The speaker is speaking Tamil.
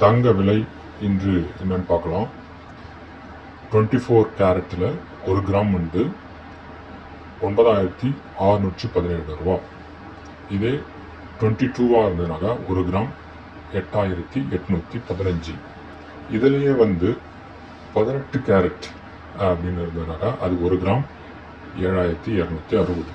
தங்க விலை இன்று என்னன்னு பார்க்கலாம். டுவெண்ட்டி ஃபோர் கேரட்டில் ஒரு கிராம் வந்து ஒன்பதாயிரத்தி ஆறுநூற்றி பதினேழு ரூபா. இதே டுவெண்ட்டி டூவாக இருந்ததுனாக்கா ஒரு கிராம் எட்டாயிரத்தி எட்நூற்றி பதினஞ்சு. இதுலேயே வந்து பதினெட்டு கேரட் அப்படின்னு இருந்ததுனாக்கா அது ஒரு கிராம் ஏழாயிரத்தி இரநூத்தி அறுபது.